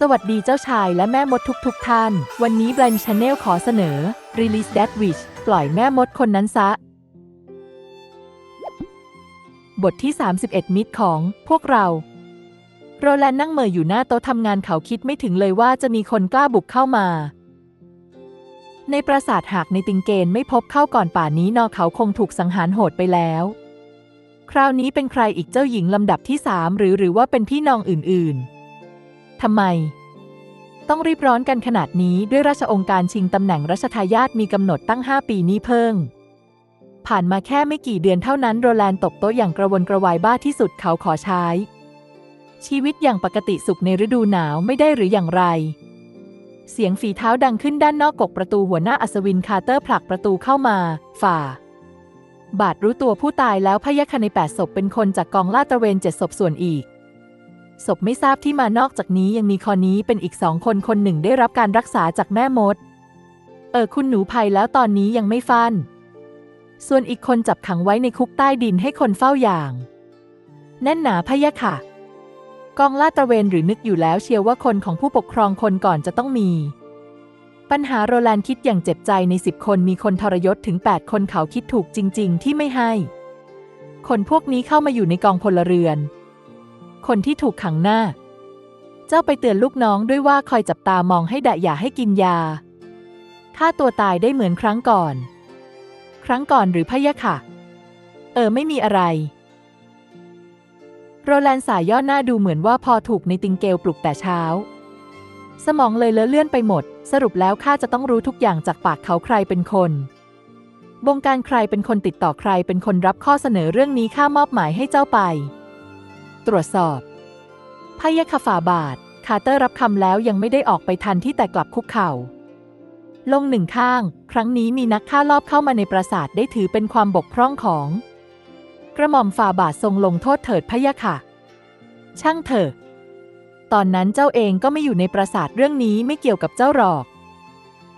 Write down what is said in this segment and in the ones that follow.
สวัสดีเจ้าชายและแม่มดทุกๆทท่าน วันนี้ Blind Channel ขอเสนอ Release That Witch ปล่อยแม่มดคนนั้นซะ บทที่ 31 มิตรของพวกเรา โรแลนด์นั่งเม่ออยู่หน้าโต๊ะทำงานเขาคิดไม่ถึงเลยว่าจะมีคนกล้าบุกเข้ามา ในปราสาทหากในติงเกนไม่พบเข้าก่อนป่านนี้นอเขาคงถูกสังหารโหดไปแล้ว คราวนี้เป็นใครอีกเจ้าหญิงลำดับที่สามหรือหรือว่าเป็นพี่น้องอื่นๆ ทำไม ต้องรีบร้อนกันขนาดนี้ด้วยราชองค์การชิงตำแหน่งรัชทายาทมีกำหนดตั้ง 5 ปีนี้เพิ่ง ผ่านมาแค่ไม่กี่เดือนเท่านั้นโรแลนด์ตบโต๊ะอย่างกระวนกระวายบ้าที่สุดเขาขอใช้ ชีวิตอย่างปกติสุขในฤดูหนาวไม่ได้หรืออย่างไร เสียงฝีเท้าดังขึ้นด้านนอกกกประตูหัวหน้าอัศวินคาร์เตอร์ผลักประตูเข้ามา ฝ่าบาทรู้ตัวผู้ตายแล้วพยะคะในแปดศพเป็นคนจากกองลาดตระเวนเจ็ดศพส่วนอีก ศพไม่ทราบที่มานอกจากนี้ยังมีคอนี้เป็นอีกสองคนคนหนึ่งได้รับการรักษาจากแม่มด เออคุณหนูภัยแล้วตอนนี้ยังไม่ฟัน ส่วนอีกคนจับขังไว้ในคุกใต้ดินให้คนเฝ้าอย่าง แน่นหนาพะยะค่ะ กองลาดตระเวนหรือนึกอยู่แล้วเชียวว่าคนของผู้ปกครองคนก่อนจะต้องมี ปัญหาโรแลนคิดอย่างเจ็บใจในสิบคนมีคนทรยศถึง 8 คนเขาคิดถูกจริง ๆ ที่ไม่ให้ คนพวกนี้เข้ามาอยู่ในกองพลเรือน คนที่ถูกขังหน้า เจ้าไปเตือนลูกน้องด้วยว่าคอยจับตามองให้ดะอย่าให้กินยาฆ่าตัวตายได้เหมือนครั้งก่อน ครั้งก่อนหรือพะยะค่ะ เออ ไม่มีอะไร โรแลนด์สายย่อหน้าดูเหมือนว่าพอถูกในติงเกลปลุกแต่เช้า สมองเลยเลอะเลื่อนไปหมด สรุปแล้วข้าจะต้องรู้ทุกอย่างจากปากเขาใครเป็นคนบงการใครเป็นคนติดต่อใครเป็นคนรับข้อเสนอเรื่องนี้ข้ามอบหมายให้เจ้าไป ตรวจสอบพยะคฝาบาท คาร์เตอร์รับคำแล้วยังไม่ได้ออกไปทันที่แต่กลับคุกเข่า ลงหนึ่งข้าง ครั้งนี้มีนักฆ่ารอบเข้ามาในปราสาทได้ถือเป็นความบกพร่องของ กระหม่อมฝ่าบาททรงลงโทษเถิดพยะค่ะ ช่างเถอะ ตอนนั้นเจ้าเองก็ไม่อยู่ในปราสาทเรื่องนี้ไม่เกี่ยวกับเจ้าหรอก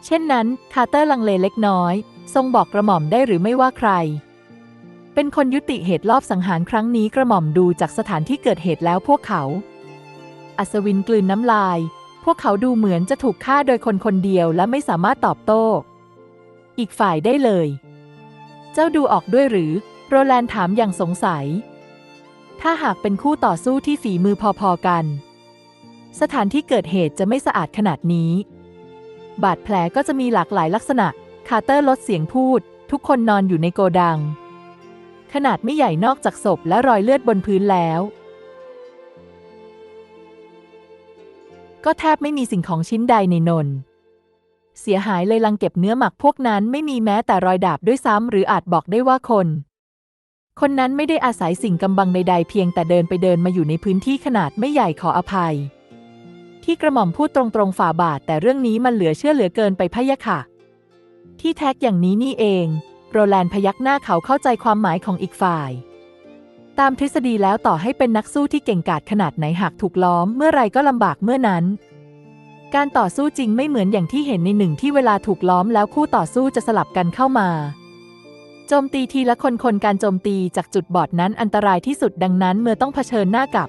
เช่นนั้น คาร์เตอร์ลังเลเล็กน้อย ทรงบอกกระหม่อมได้หรือไม่ว่าใคร เป็นคนยุติเหตุลอบสังหารครั้งนี้กระหม่อมดูจากสถานที่เกิดเหตุแล้วพวกเขา อัศวินกลืนน้ำลาย พวกเขาดูเหมือนจะถูกฆ่าโดยคนคนเดียวและไม่สามารถตอบโต้ อีกฝ่ายได้เลย เจ้าดูออกด้วยหรือ โรแลนด์ถามอย่างสงสัย ถ้าหากเป็นคู่ต่อสู้ที่ฝีมือพอๆกัน สถานที่เกิดเหตุจะไม่สะอาดขนาดนี้ บาดแผลก็จะมีหลากหลายลักษณะ คาร์เตอร์ลดเสียงพูด ทุกคนนอนอยู่ในโกดัง ขนาดไม่ใหญ่นอกจากศพและรอยเลือดบนพื้นแล้ว ก็แทบไม่มีสิ่งของชิ้นใดในนน เสียหายเลยลังเก็บเนื้อหมักพวกนั้นไม่มีแม้แต่รอยดาบด้วยซ้ำหรืออาจบอกได้ว่าคน คนนั้นไม่ได้อาศัยสิ่งกำบังใดๆ เพียงแต่เดินไปเดินมาอยู่ในพื้นที่ขนาดไม่ใหญ่ขออภัย ที่กระหม่อมพูดตรงๆฝ่าบาทแต่เรื่องนี้มันเหลือเชื่อเหลือเกินไปพะยะค่ะ ที่แท็กอย่างนี้นี่เอง โรแลนด์พยักหน้าเขาเข้าใจความหมายของอีกฝ่าย ตามทฤษฎีแล้วต่อให้เป็นนักสู้ที่เก่งกาจขนาดไหนหากถูกล้อมเมื่อไรก็ลำบากเมื่อนั้น การต่อสู้จริงไม่เหมือนอย่างที่เห็นในหนึ่งที่เวลาถูกล้อมแล้วคู่ต่อสู้จะสลับกันเข้ามาโจมตีทีละคนคนการโจมตีจากจุดบอดนั้นอันตรายที่สุดดังนั้นเมื่อต้องเผชิญหน้ากับ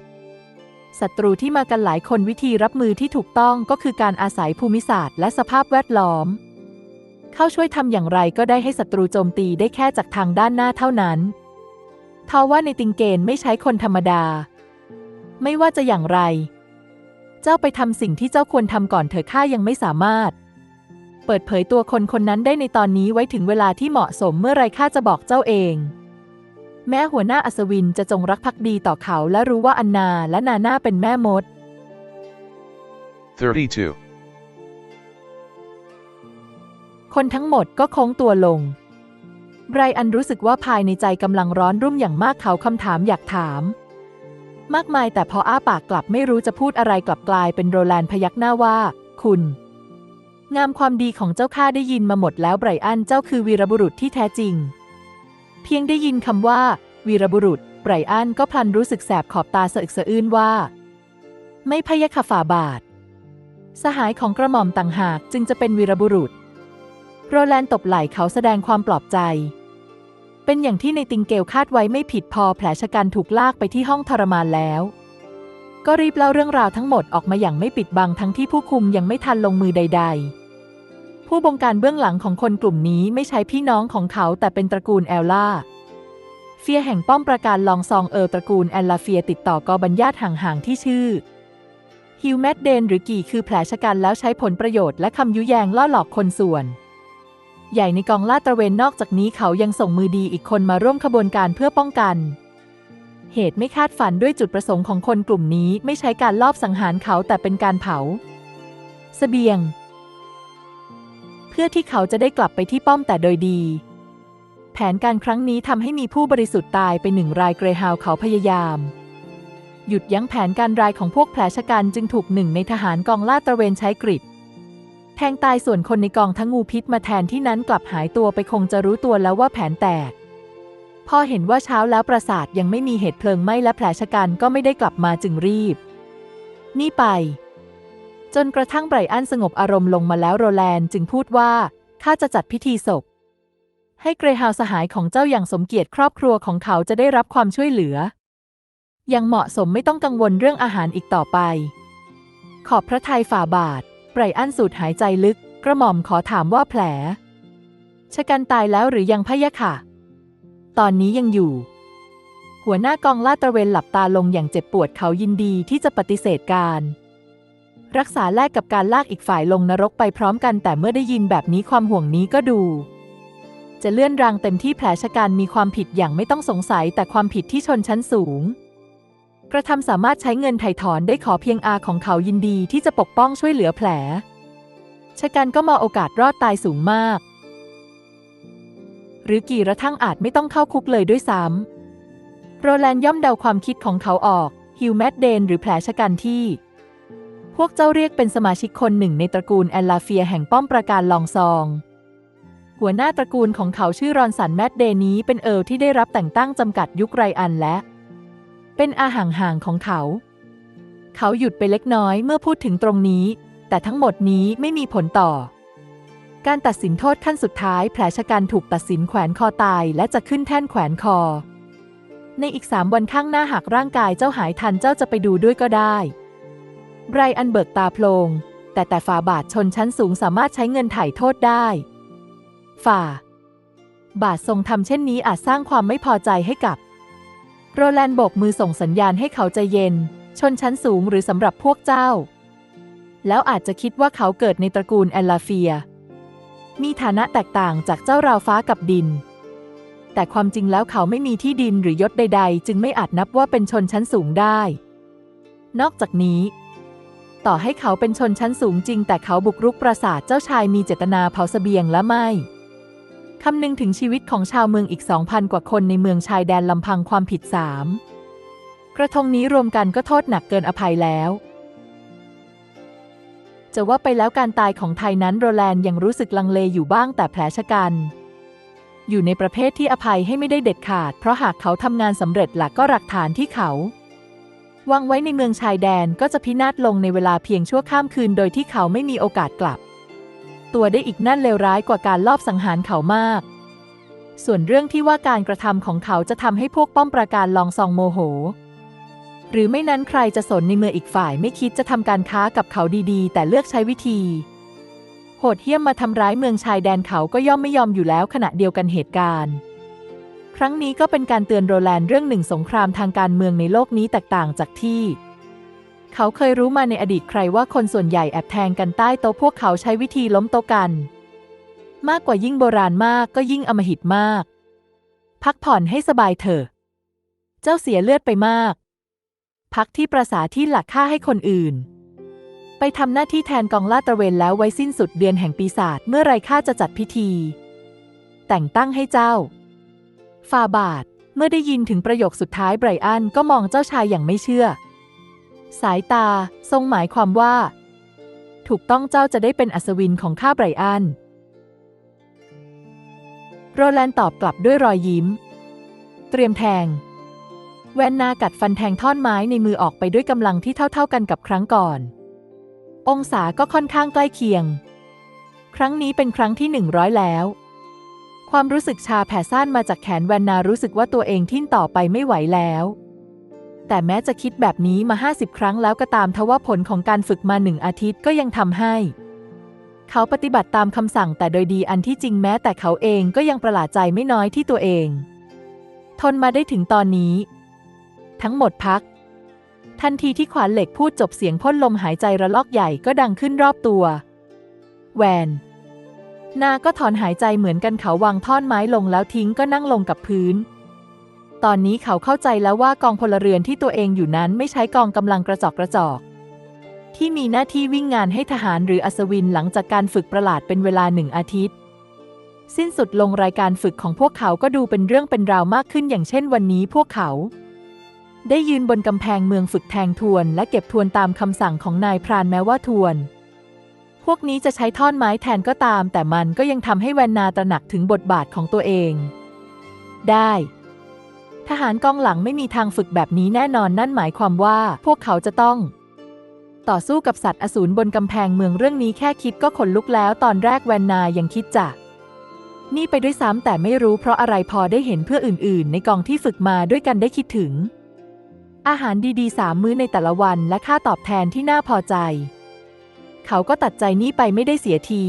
ศัตรูที่มากันหลายคนวิธีรับมือที่ถูกต้องก็คือการอาศัยภูมิศาสตร์และสภาพแวดล้อม เข้าช่วยทำอย่างไรก็ได้ให้ศัตรูโจมตีได้แค่จากทางด้านหน้าเท่านั้นทว่าในติงเกนไม่ใช้คนธรรมดา ไม่ว่าจะอย่างไร เจ้าไปทำสิ่งที่เจ้าควรทำก่อนเถอะข้ายังไม่สามารถ เปิดเผยตัวคนคนนั้นได้ในตอนนี้ไว้ถึงเวลาที่เหมาะสมเมื่อไรข้าจะบอกเจ้าเอง แม้หัวหน้าอัศวินจะจงรักภักดีต่อเขาและรู้ว่าอันนาและนาน่าเป็นแม่มด 32. คนทั้งหมดก็โค้งตัวลงไบรอันรู้สึกว่าภายในใจกำลังร้อนรุ่มอย่างมากเขาคำถามอยากถาม มากมายแต่พออ้าปากกลับไม่รู้จะพูดอะไรกลับกลายเป็นโรแลนพยักหน้าว่า คุณ งามความดีของเจ้าข้าได้ยินมาหมดแล้วไบรอันเจ้าคือวีรบุรุษที่แท้จริง เพียงได้ยินคำว่า วีรบุรุษไบรอันก็พลันรู้สึกแสบขอบตาสะอึกสะอื้นว่า ไม่พยะค่ะฝ่าบาท สหายของกระหม่อมต่างหากจึงจะเป็นวีรบุรุษ โรแลนตบไหล่เขาแสดงความปลอบใจ เป็นอย่างที่ในติงเกลคาดไว้ไม่ผิดพอแผลชะกันถูกลากไปที่ห้องทรมานแล้ว ก็รีบเล่าเรื่องราวทั้งหมดออกมาอย่างไม่ปิดบังทั้งที่ผู้คุมยังไม่ทันลงมือใด ๆ ผู้บงการเบื้องหลังของคนกลุ่มนี้ไม่ใช่พี่น้องของเขาแต่เป็นตระกูลแอลล่าเฟียแห่งป้อมประการลองซองเออตระกูลแอลลาเฟียติดต่อกอบัญญาตห่างๆที่ชื่อฮิวแมดเดนหรือกี่คือแผลชะกันแล้วใช้ผลประโยชน์และคำยุแยงล่อหลอกคนส่วน ใหญ่ในกองลาดตระเวนนอกจากนี้เขายังส่งมือดีอีกคนมาร่วมขบวนการเพื่อป้องกัน เหตุไม่คาดฝันด้วยจุดประสงค์ของคนกลุ่มนี้ไม่ใช้การลอบสังหารเขาแต่เป็นการเผาเสบียง เพื่อที่เขาจะได้กลับไปที่ป้อมแต่โดยดี แผนการครั้งนี้ทำให้มีผู้บริสุทธิ์ตายไปหนึ่งรายเกรฮาวเขาพยายาม หยุดยั้งแผนการรายของพวกแผลชะกันจึงถูกหนึ่งในทหารกองลาดตระเวนใช้กริด แทงตายส่วนคนในกองทั้งงูพิษมาแทนที่นั้นกลับหายตัวไปคงจะรู้ตัวแล้วว่าแผนแตก พอเห็นว่าเช้าแล้วประสาทยังไม่มีเหตุเพลิงไหม้และแผลชะกันก็ไม่ได้กลับมาจึงรีบ นี่ไป จนกระทั่งไบรอันสงบอารมณ์ลงมาแล้วโรแลนด์จึงพูดว่าข้าจะจัดพิธีศพ ให้เกรฮาวสหายของเจ้าอย่างสมเกียรติครอบครัวของเขาจะได้รับความช่วยเหลือ ยังเหมาะสมไม่ต้องกังวลเรื่องอาหารอีกต่อไป ขอบพระทัยฝ่าบาท ไบรอันสูดหายใจลึก กระหม่อมขอถามว่าแผล ชะกันตายแล้วหรือยังพะยะค่ะ ตอนนี้ยังอยู่ หัวหน้ากองลาดตระเวนหลับตาลงอย่างเจ็บปวดเขายินดีที่จะปฏิเสธการ รักษาแลกกับการลากอีกฝ่ายลงนรกไปพร้อมกันแต่เมื่อได้ยินแบบนี้ความห่วงนี้ก็ดูจะเลื่อนรางเต็มที่แผลชะกันมีความผิดอย่างไม่ต้องสงสัยแต่ความผิดที่ชนชั้นสูง กระทำสามารถใช้เงินไถ่ถอนได้ขอเพียงอาของเขายินดีที่จะปกป้องช่วยเหลือแผล ชะกันก็มองโอกาสรอดตายสูงมาก หรือกี่ระทั่งอาจไม่ต้องเข้าคุกเลยด้วยซ้ำโรแลนด์ย่อมเดาความคิดของเขาออกฮิวแมดเดนหรือแผลชะกันที่ พวกเจ้าเรียกเป็นสมาชิกคนหนึ่งในตระกูลแอลลาเฟียแห่งป้อมประการลองซอง หัวหน้าตระกูลของเขาชื่อรอนสันแมดเดนี้เป็นเอิร์ลที่ได้รับแต่งตั้งจำกัดยุคไรอันและ เป็นอาห่างของเขา เขาหยุดไปเล็กน้อยเมื่อพูดถึงตรงนี้ แต่ทั้งหมดนี้ไม่มีผลต่อ การตัดสินโทษขั้นสุดท้ายแผลชะกันถูกตัดสินแขวนคอตายและจะขึ้นแท่นแขวนคอ ในอีกสามวันข้างหน้าหากร่างกายเจ้าหายทันเจ้าจะไปดูด้วยก็ได้ไบรอันเบิกตาโพลง แต่แต่ฝ่าบาทชนชั้นสูงสามารถใช้เงินไถ่โทษได้ ฝ่า บาททรงทำเช่นนี้อาจสร้างความไม่พอใจให้กับ โรแลนด์โบกมือส่งสัญญาณให้เขาใจเย็น ชนชั้นสูงหรือสำหรับพวกเจ้า แล้วอาจจะคิดว่าเขาเกิดในตระกูลแอลลาเฟีย มีฐานะแตกต่างจากเจ้าราวฟ้ากับดิน แต่ความจริงแล้วเขาไม่มีที่ดินหรือยศใด ๆ จึงไม่อาจนับว่าเป็นชนชั้นสูงได้ นอกจากนี้ ต่อให้เขาเป็นชนชั้นสูงจริง แต่เขาบุกรุกปราสาทเจ้าชายมีเจตนาเผาเสบียงและไม่ คำนึงถึงชีวิตของชาวเมืองอีก 2,000 กว่าคนในเมืองชายแดนลำพังความผิดสามกระทงนี้รวมกันก็โทษหนักเกินอภัยแล้ว จะว่าไปแล้วการตายของไทยนั้นโรแลนด์ยังรู้สึกลังเลอยู่บ้างแต่แผลชะกัน อยู่ในประเภทที่อภัยให้ไม่ได้เด็ดขาด เพราะหากเขาทำงานสำเร็จหลักก็หลักฐานที่เขาวางไว้ในเมืองชายแดนก็จะพินาศลงในเวลาเพียงชั่วข้ามคืนโดยที่เขาไม่มีโอกาสกลับ ตัวได้อีกนั่นเลวร้ายกว่าการลอบสังหารเขามาก ส่วนเรื่องที่ว่าการกระทำของเขาจะทำให้พวกป้อมประการลองซองโมโห หรือไม่นั้นใครจะสนในเมื่ออีกฝ่ายไม่คิดจะทำการค้ากับเขาดีๆ แต่เลือกใช้วิธี โหดเหี้ยมมาทำร้ายเมืองชายแดนเขาก็ย่อมไม่ยอมอยู่แล้วขณะเดียวกันเหตุการณ์ครั้งนี้ก็เป็นการเตือนโรแลนด์เรื่องหนึ่งสงครามทางการเมืองในโลกนี้แตกต่างจากที่ เขาเคยรู้มาในอดีตใครว่าคนส่วนใหญ่แอบแทงกันใต้โต๊ะพวกเขาใช้วิธีล้มโต๊ะกัน มากกว่ายิ่งโบราณมากก็ยิ่งอมหิตมาก พักผ่อนให้สบายเถอะ เจ้าเสียเลือดไปมาก พักที่ประสาที่หลักค่าให้คนอื่น ไปทำหน้าที่แทนกองลาดตระเวนแล้วไว้สิ้นสุดเดือนแห่งปีศาจเมื่อไรข้าจะจัดพิธี แต่งตั้งให้เจ้าฟาบาทเมื่อได้ยินถึงประโยคสุดท้ายไบรอันก็มองเจ้าชายอย่างไม่เชื่อ สายตา ทรงหมายความว่า ถูกต้องเจ้าจะได้เป็นอัศวินของข้าไบรอัน โรแลนตอบกลับด้วยรอยยิ้ม เตรียมแทง แวนนากัดฟันแทงท่อนไม้ในมือออกไปด้วยกำลังที่เท่าๆกันกับครั้งก่อน องศาก็ค่อนข้างใกล้เคียง ครั้งนี้เป็นครั้งที่หนึ่งร้อยแล้วความรู้สึกชาแผ่ซ่านมาจากแขนแวนนารู้สึกว่าตัวเองทิ้นต่อไปไม่ไหวแล้ว แต่แม้จะคิดแบบนี้มา 50 ครั้งแล้วก็ตามทว่าผลของการฝึกมาหนึ่งอาทิตย์ก็ยังทำให้ เขาปฏิบัติตามคำสั่งแต่โดยดีอันที่จริงแม้แต่เขาเองก็ยังประหลาดใจไม่น้อยที่ตัวเอง ทนมาได้ถึงตอนนี้ ทั้งหมดพัก ทันทีที่ขวานเหล็กพูดจบเสียงพ่นลมหายใจระลอกใหญ่ก็ดังขึ้นรอบตัวแวนนาก็ถอนหายใจเหมือนกันเขาวางท่อนไม้ลงแล้วทิ้งก็นั่งลงกับพื้น ตอนนี้เขาเข้าใจแล้วว่ากองพลเรือนที่ตัวเองอยู่นั้นไม่ใช้กองกำลังกระจอกกระจอก ที่มีหน้าที่วิ่งงานให้ทหารหรืออัศวินหลังจากการฝึกประหลาดเป็นเวลาหนึ่งอาทิตย์ สิ้นสุดลงรายการฝึกของพวกเขาก็ดูเป็นเรื่องเป็นราวมากขึ้นอย่างเช่นวันนี้พวกเขา ได้ยืนบนกำแพงเมืองฝึกแทงทวน และเก็บทวนตามคำสั่งของนายพรานแม้ว่าทวน พวกนี้จะใช้ท่อนไม้แทนก็ตาม แต่มันก็ยังทำให้แวนนาตระหนักถึงบทบาทของตัวเอง ได้ ทหารกองหลังไม่มีทางฝึกแบบนี้แน่นอนนั่นหมายความว่าพวกเขาจะต้อง ต่อสู้กับสัตว์อสูรบนกำแพงเมืองเรื่องนี้แค่คิดก็ขนลุกแล้ว ตอนแรกแวนนายังคิดจะนี่ไปด้วยซ้ำแต่ไม่รู้เพราะอะไรพอได้เห็นเพื่ออื่น ๆ ในกองที่ฝึกมาด้วยกันได้คิดถึง อาหารดีๆสามมื้อในแต่ละวันและค่าตอบแทนที่น่าพอใจ เขาก็ตัดใจนี้ไปไม่ได้เสียที